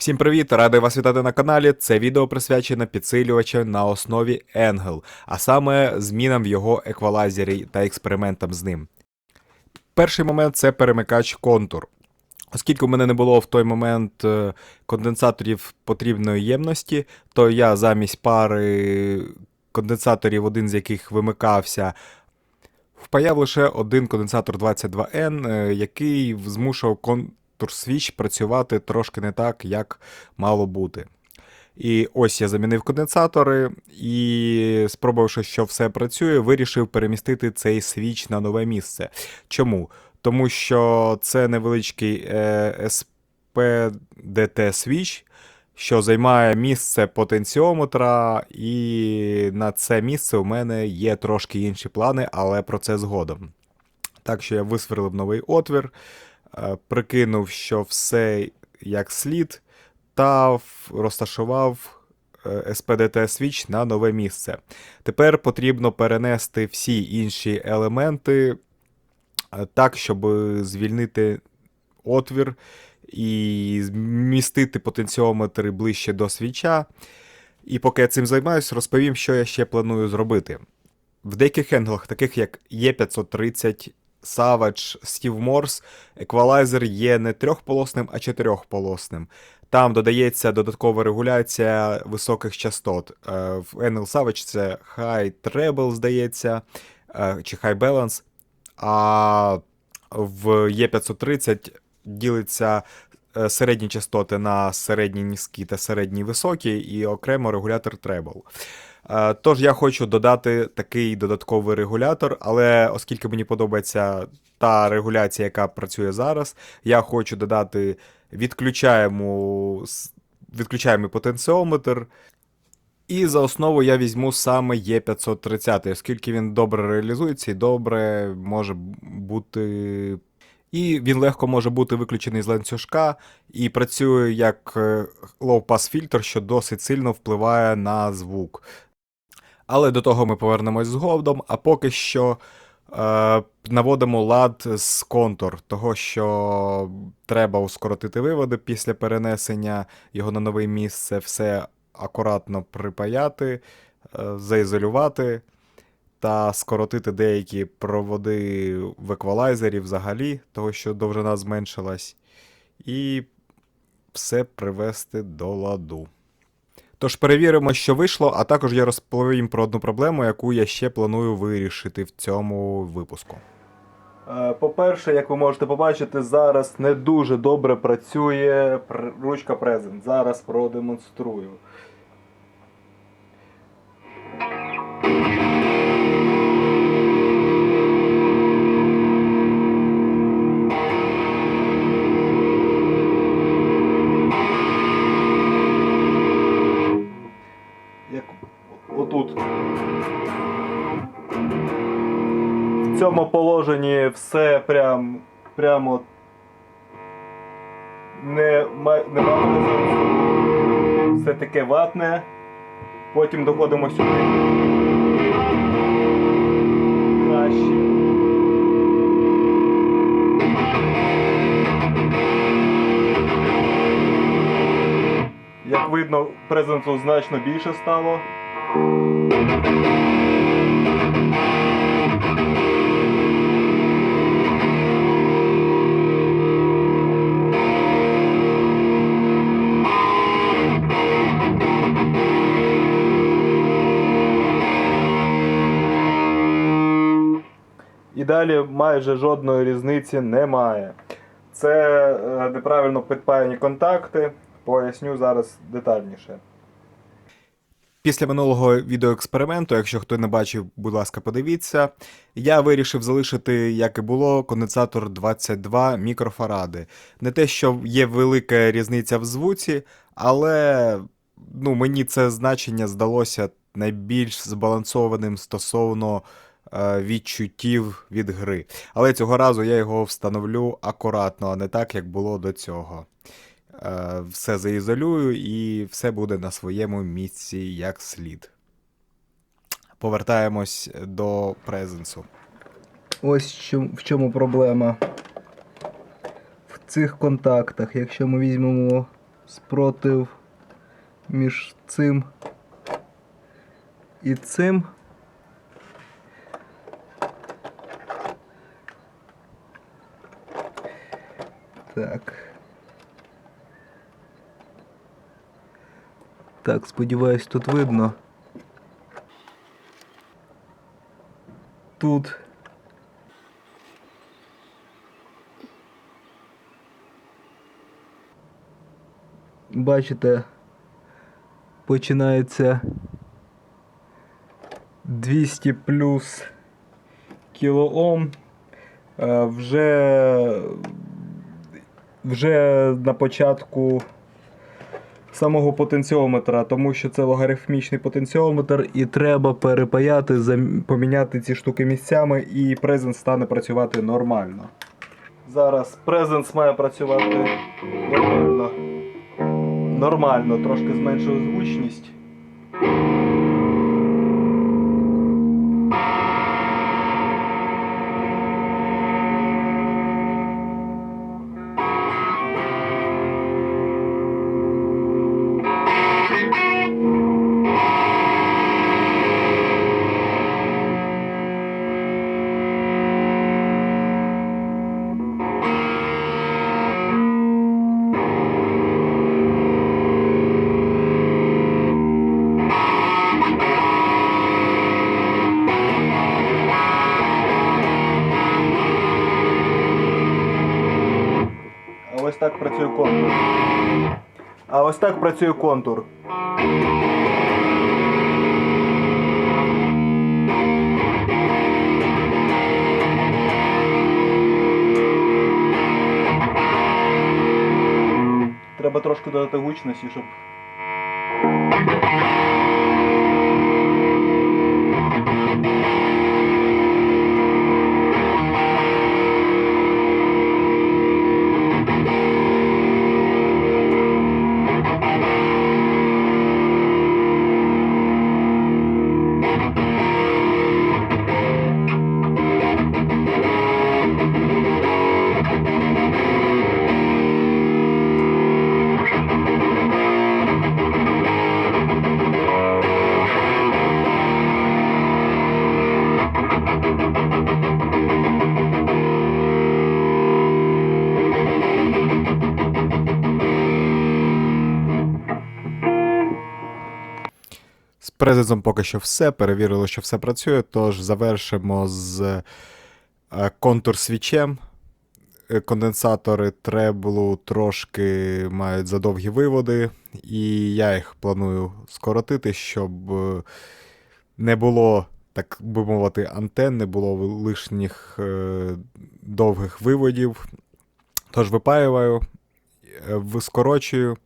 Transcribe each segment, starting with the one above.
Всім привіт! Радий вас вітати на каналі. Це відео присвячене підсилювачу на основі Engel, а саме змінам в його еквалайзері та експериментам з ним. Перший момент це перемикач контур. Оскільки в мене не було в той момент е, конденсаторів потрібної ємності, то я замість пари конденсаторів, один з яких вимикався, впаяв лише один конденсатор 22N, е, який змушував контур свіч працювати трошки не так, як мало бути. І ось я замінив конденсатори і, спробувавши, що все працює, вирішив перемістити цей свіч на нове місце. Чому? Тому що це невеличкий е, SPDT свіч, що займає місце потенціометра, і на це місце у мене є трошки інші плани, але про це згодом. Так що я висверлив новий отвір, е, прикинув, що все як слід, та розташував е, SPDT свіч на нове місце. Тепер потрібно перенести всі інші елементи е, так, щоб звільнити отвір і змістити потенціометри ближче до свіча. І поки я цим займаюсь, розповім, що я ще планую зробити. В деяких енглах, таких як Е530, Savage, Steve Morse, еквалайзер є не трьохполосним, а чотирьохполосним. Там додається додаткова регуляція високих частот. Е, В Enel Savage це High Treble, здається, е, чи High Balance. А в Е530 ділиться е, середні частоти на середні низькі та середні високі, і окремо регулятор Treble. Е, Тож я хочу додати такий додатковий регулятор, але оскільки мені подобається та регуляція, яка працює зараз, я хочу додати відключаємо, відключаємий потенціометр. І за основу я візьму саме Е530, оскільки він добре реалізується і добре може бути. І він легко може бути виключений з ланцюжка і працює як е, low-pass фільтр, що досить сильно впливає на звук. Але до того ми повернемось згодом, а поки що е, наводимо лад з контур, того що треба ускоротити виводи після перенесення його на нове місце, все акуратно припаяти, е, заізолювати та скоротити деякі проводи в еквалайзері взагалі, того що довжина зменшилась, і все привести до ладу. Тож перевіримо, що вийшло, а також я розповім про одну проблему, яку я ще планую вирішити в цьому випуску. Е, По-перше, як ви можете побачити, зараз не дуже добре працює пр- ручка Present. Зараз продемонструю. Цьому положенні все прям прямо не, нема. Все таке ватне. Потім доходимо сюди. Краще. Як видно, презенсу значно більше стало. Далі майже жодної різниці немає. Це е, неправильно підпаяні контакти. Поясню зараз детальніше. Після минулого відеоексперименту, якщо хто не бачив, будь ласка, подивіться, я вирішив залишити, як і було, конденсатор 22 мікрофаради. Не те, що є велика різниця в звуці, але ну, мені це значення здалося найбільш збалансованим стосовно відчуттів від гри. Але цього разу я його встановлю акуратно, а не так, як було до цього. Е, все заізолюю і все буде на своєму місці як слід. Повертаємось до презенсу. Ось в чому проблема. В цих контактах, якщо ми візьмемо спротив між цим і цим. Так. Так, сподіваюсь, тут видно. Тут бачите, починається 200 плюс кілоом. Е, Вже, вже на початку самого потенціометра, тому що це логарифмічний потенціометр, і треба перепаяти, поміняти ці штуки місцями, і презенс стане працювати нормально. Зараз презенс має працювати нормально. Нормально, трошки зменшив звучність. працює контур. А ось так працює контур. Треба трошки додати гучності, щоб. З презенсом поки що все. Перевірили, що все працює. Тож завершимо з е, контур свічем. Е, Конденсатори треблу трошки мають задовгі виводи, і я їх планую скоротити, щоб е, не було, так би мовити, антен, не було лишніх довгих виводів. Тож випаюваю, скорочую.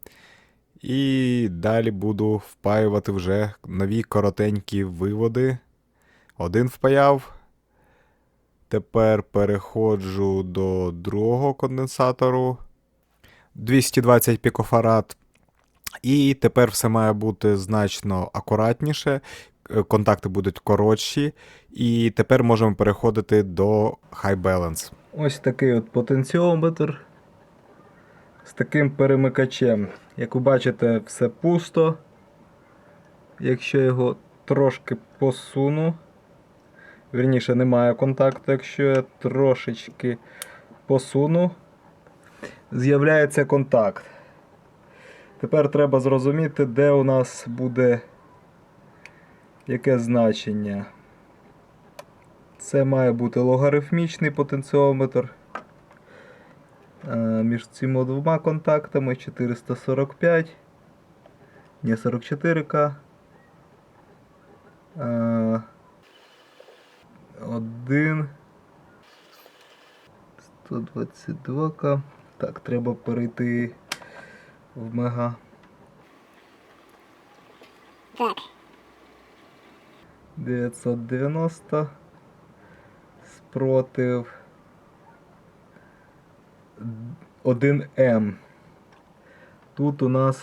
І далі буду впаювати вже нові коротенькі виводи. Один впаяв. Тепер переходжу до другого конденсатору. 220 пікофарад. І тепер все має бути значно акуратніше. е, Контакти будуть коротші. І тепер можемо переходити до High Balance. Ось такий от потенціометр з таким перемикачем. Як ви бачите, все пусто. Якщо його трошки посуну, вірніше немає контакту, якщо я трошечки посуну, з'являється контакт. Тепер треба зрозуміти, де у нас буде яке значення. Це має бути логарифмічний потенціометр. Е, Між цими двома контактами 445. Ні, 44К. Е, Один. 122К. Так, треба перейти в мега. Так, 990 спротив 1М. Тут у нас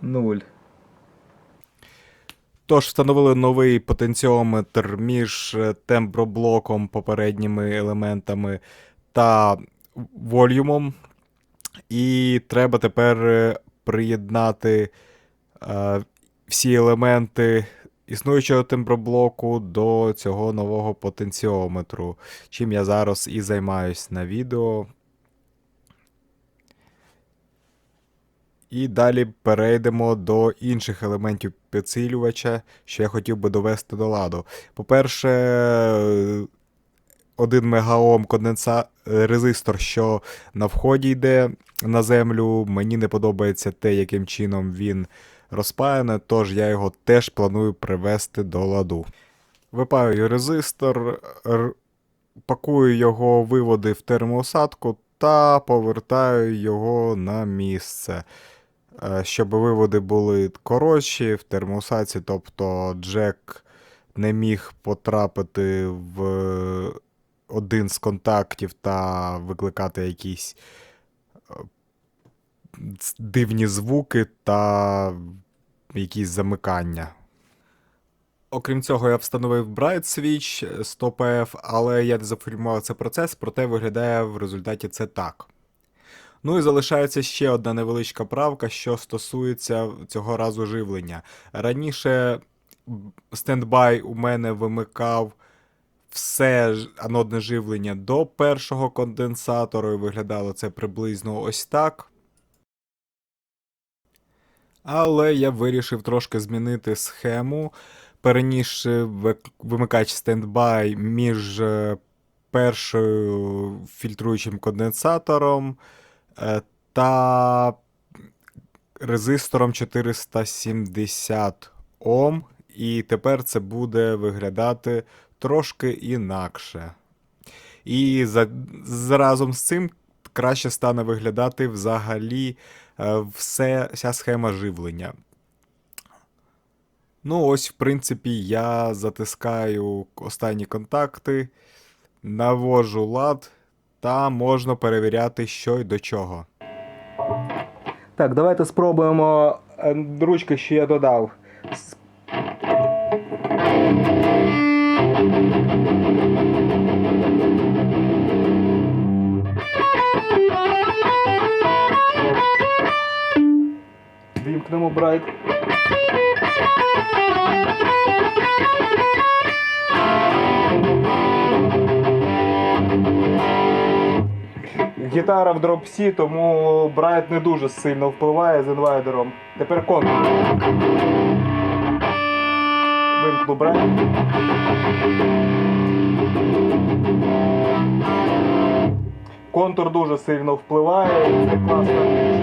0. Тож встановили новий потенціометр між е, темброблоком, попередніми елементами та волюмом. І треба тепер е, приєднати е, всі елементи існуючого темброблоку до цього нового потенціометру, чим я зараз і займаюсь на відео. І далі перейдемо до інших елементів підсилювача, що я хотів би довести до ладу. По-перше, е, 1 мегаом конденса... резистор, що на вході йде на землю. Мені не подобається те, яким чином він розпаяне, тож я його теж планую привести до ладу. Випаю резистор, пакую його виводи в термоусадку та повертаю його на місце. Е, Щоб виводи були коротші в термоусадці, тобто Джек не міг потрапити в один з контактів та викликати якісь е, дивні звуки та якісь замикання. Окрім цього, я встановив Bright Switch 100PF, але я не зафільмував цей процес, проте виглядає в результаті це так. Ну і залишається ще одна невеличка правка, що стосується цього разу живлення. Раніше стендбай у мене вимикав все анодне живлення до першого конденсатору, і виглядало це приблизно ось так. Але я вирішив трошки змінити схему, перенісши вимикач стендбай між е, першою фільтруючим конденсатором е, та резистором 470 Ом, і тепер це буде виглядати трошки інакше. І за, разом з цим краще стане виглядати взагалі все, вся схема живлення. Ну, ось, в принципі, я затискаю останні контакти, навожу лад, та можна перевіряти, що й до чого. Так, давайте спробуємо е, ручки, що я додав. Вімкнемо брайт. Гітара в дропсі, тому брайт не дуже сильно впливає з інвайдером. Тепер контур. Вимкну брайт. Контур дуже сильно впливає, це класна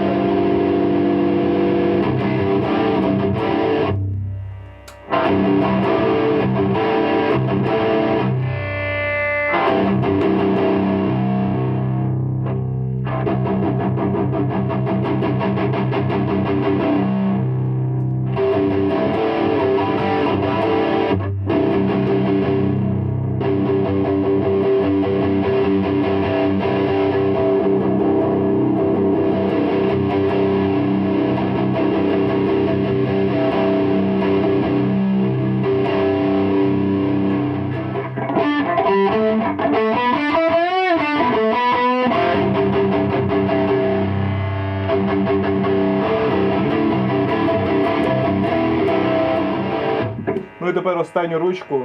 тепер останню ручку.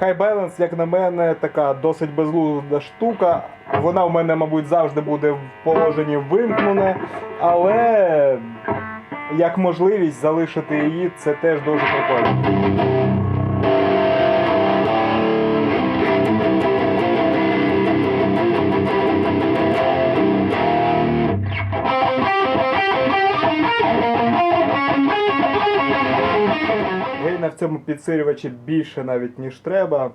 High Balance, як на мене, така досить безглузда штука. Вона в мене, мабуть, завжди буде в положенні вимкнене, але як можливість залишити її, це теж дуже прикольно. Гейна в цьому підсилювачі більше навіть ніж треба.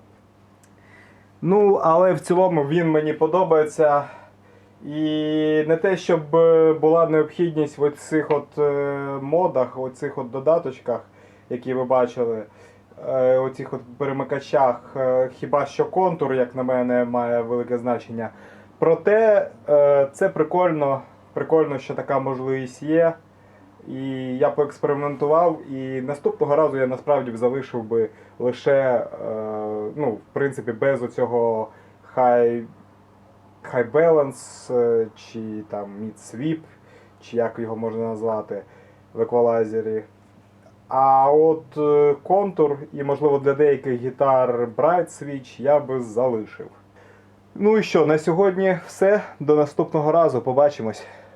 Ну, але в цілому він мені подобається. І не те, щоб е, була необхідність в цих от е, модах, в цих от додаточках, які ви бачили, е, у цих от перемикачах, е, хіба що контур, як на мене, має велике значення. Проте е, це прикольно, прикольно, що така можливість є. І я поекспериментував, і наступного разу я насправді б залишив би лише, е, ну, в принципі, без оцього high, high balance, е, чи там mid sweep, чи як його можна назвати в еквалайзері. А от е, контур і, можливо, для деяких гітар Bright Switch я би залишив. Ну і що, на сьогодні все. До наступного разу. Побачимось.